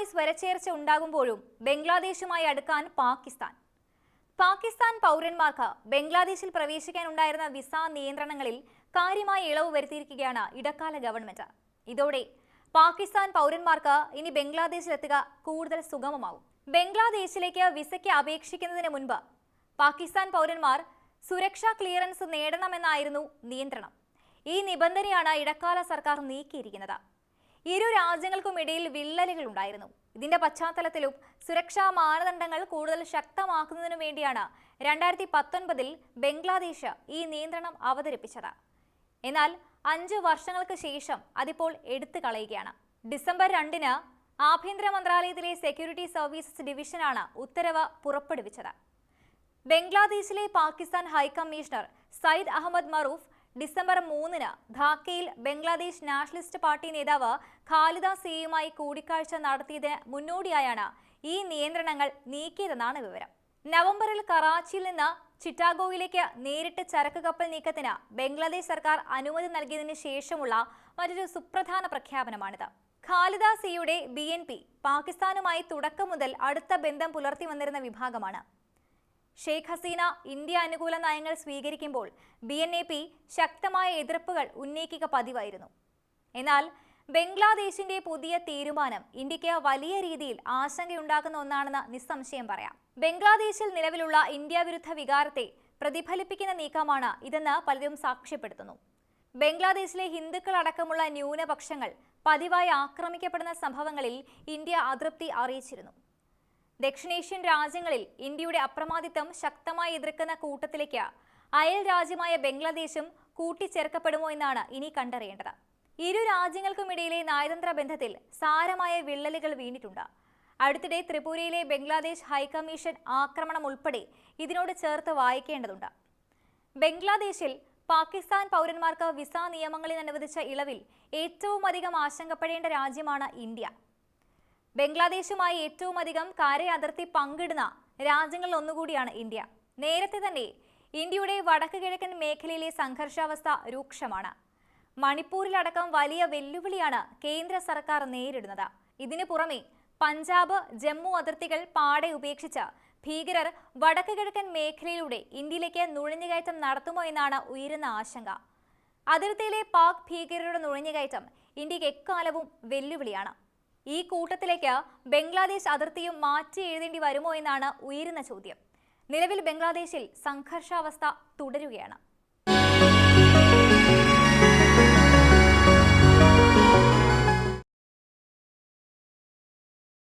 ഇന്ത്യയുമായി സ്വരച്ചേർച്ച ഉണ്ടാകുമ്പോഴും ബംഗ്ലാദേശുമായി അടുക്കാൻ പാകിസ്ഥാൻ. പാകിസ്ഥാൻ പൗരന്മാർക്ക് ബംഗ്ലാദേശിൽ പ്രവേശിക്കാനുണ്ടായിരുന്ന വിസ നിയന്ത്രണങ്ങളിൽ കാര്യമായ ഇളവ് വരുത്തിയിരിക്കുകയാണ് ഇടക്കാല ഗവൺമെന്റ്. ഇതോടെ പാകിസ്ഥാൻ പൗരന്മാർക്ക് ഇനി ബംഗ്ലാദേശിലെത്തുക കൂടുതൽ സുഗമമാകും ബംഗ്ലാദേശിലേക്ക് വിസയ്ക്ക് അപേക്ഷിക്കുന്നതിന് മുൻപ് പാകിസ്ഥാൻ പൗരന്മാർ സുരക്ഷാ ക്ലിയറൻസ് നേടണമെന്നായിരുന്നു നിയന്ത്രണം. ഈ നിബന്ധനയാണ് ഇടക്കാല സർക്കാർ നീക്കിയിരിക്കുന്നത്. ഇരു രാജ്യങ്ങൾക്കുമിടയിൽ വിള്ളലുകൾ ഉണ്ടായിരുന്നു. ഇതിന്റെ പശ്ചാത്തലത്തിലും സുരക്ഷാ മാനദണ്ഡങ്ങൾ കൂടുതൽ ശക്തമാക്കുന്നതിനു വേണ്ടിയാണ് രണ്ടായിരത്തി പത്തൊൻപതിൽ ബംഗ്ലാദേശ് ഈ നിയന്ത്രണം അവതരിപ്പിച്ചത്. എന്നാൽ അഞ്ചു വർഷങ്ങൾക്ക് ശേഷം അതിപ്പോൾ എടുത്തു കളയുകയാണ്. ഡിസംബർ രണ്ടിന് ആഭ്യന്തര മന്ത്രാലയത്തിലെ സെക്യൂരിറ്റി സർവീസസ് ഡിവിഷനാണ് ഉത്തരവ് പുറപ്പെടുവിച്ചത്. ബംഗ്ലാദേശിലെ Pakistan high commissioner Syed Ahmed Maroof December മൂന്നിന് ധാക്കയിൽ ബംഗ്ലാദേശ് നാഷണലിസ്റ്റ് പാർട്ടി നേതാവ് ഖാലിദ സിയുമായി കൂടിക്കാഴ്ച നടത്തിയതിന് മുന്നോടിയായാണ് ഈ നിയന്ത്രണങ്ങൾ നീക്കിയതെന്നാണ് വിവരം. നവംബറിൽ കറാച്ചിയിൽ നിന്ന് ചിറ്റാഗോയിലേക്ക് നേരിട്ട് ചരക്ക് കപ്പൽ നീക്കത്തിന് ബംഗ്ലാദേശ് സർക്കാർ അനുമതി നൽകിയതിനു ശേഷമുള്ള മറ്റൊരു സുപ്രധാന പ്രഖ്യാപനമാണിത്. ഖാലിദ സിയുടെ ബി പാകിസ്ഥാനുമായി തുടക്കം മുതൽ അടുത്ത ബന്ധം പുലർത്തി വന്നിരുന്ന വിഭാഗമാണ്. ഷെയ്ഖ് ഹസീന ഇന്ത്യ അനുകൂല നയങ്ങൾ സ്വീകരിക്കുമ്പോൾ ബി എൻ എ പി ശക്തമായ എതിർപ്പുകൾ ഉന്നയിക്കുക പതിവായിരുന്നു. എന്നാൽ ബംഗ്ലാദേശിന്റെ പുതിയ തീരുമാനം ഇന്ത്യയ്ക്ക് വലിയ രീതിയിൽ ആശങ്കയുണ്ടാക്കുന്ന ഒന്നാണെന്ന് നിസ്സംശയം പറയാം. ബംഗ്ലാദേശിൽ നിലവിലുള്ള ഇന്ത്യ വിരുദ്ധ വികാരത്തെ പ്രതിഫലിപ്പിക്കുന്ന നീക്കമാണ് ഇതെന്ന് പലരും സാക്ഷ്യപ്പെടുത്തുന്നു. ബംഗ്ലാദേശിലെ ഹിന്ദുക്കൾ അടക്കമുള്ള ന്യൂനപക്ഷങ്ങൾ പതിവായി ആക്രമിക്കപ്പെടുന്ന സംഭവങ്ങളിൽ ഇന്ത്യ അതൃപ്തി അറിയിച്ചിരുന്നു. ദക്ഷിണേഷ്യൻ രാജ്യങ്ങളിൽ ഇന്ത്യയുടെ അപ്രമാദിത്വം ശക്തമായി എതിർക്കുന്ന കൂട്ടത്തിലേക്ക് അയൽ രാജ്യമായ ബംഗ്ലാദേശും കൂട്ടിച്ചേർക്കപ്പെടുമോ എന്നാണ് ഇനി കണ്ടറിയേണ്ടത്. ഇരു രാജ്യങ്ങൾക്കുമിടയിലെ നയതന്ത്ര ബന്ധത്തിൽ സാരമായ വിള്ളലുകൾ വീണിട്ടുണ്ട്. അടുത്തിടെ ത്രിപുരയിലെ ബംഗ്ലാദേശ് ഹൈക്കമ്മീഷൻ ആക്രമണം ഉൾപ്പെടെ ഇതിനോട് ചേർത്ത് വായിക്കേണ്ടതുണ്ട്. ബംഗ്ലാദേശിൽ പാകിസ്ഥാൻ പൗരന്മാർക്ക് വിസ നിയമങ്ങളിൽ അനുവദിച്ച ഇളവിൽ ഏറ്റവും അധികം ആശങ്കപ്പെടേണ്ട രാജ്യമാണ് ഇന്ത്യ. ബംഗ്ലാദേശുമായി ഏറ്റവും അധികം കര അതിർത്തി പങ്കിടുന്ന രാജ്യങ്ങളിൽ ഒന്നുകൂടിയാണ് ഇന്ത്യ. നേരത്തെ തന്നെ ഇന്ത്യയുടെ വടക്ക് കിഴക്കൻ മേഖലയിലെ സംഘർഷാവസ്ഥ രൂക്ഷമാണ്. മണിപ്പൂരിലടക്കം വലിയ വെല്ലുവിളിയാണ് കേന്ദ്ര സർക്കാർ നേരിടുന്നത്. ഇതിനു പുറമെ പഞ്ചാബ് ജമ്മു അതിർത്തികൾ പാടെ ഉപേക്ഷിച്ച് ഭീകരർ വടക്ക് കിഴക്കൻ മേഖലയിലൂടെ ഇന്ത്യയിലേക്ക് നുഴഞ്ഞുകയറ്റം നടത്തുമോ എന്നാണ് ഉയരുന്ന ആശങ്ക. അതിർത്തിയിലെ പാക് ഭീകരരുടെ നുഴഞ്ഞുകയറ്റം ഇന്ത്യയ്ക്ക് എക്കാലവും വെല്ലുവിളിയാണ്. ഈ കൂട്ടത്തിലേക്ക് ബംഗ്ലാദേശ് അതിർത്തിയും മാറ്റി എഴുതേണ്ടി വരുമോ എന്നാണ് ഉയരുന്ന ചോദ്യം. നിലവിൽ ബംഗ്ലാദേശിൽ സംഘർഷാവസ്ഥ തുടരുകയാണ്.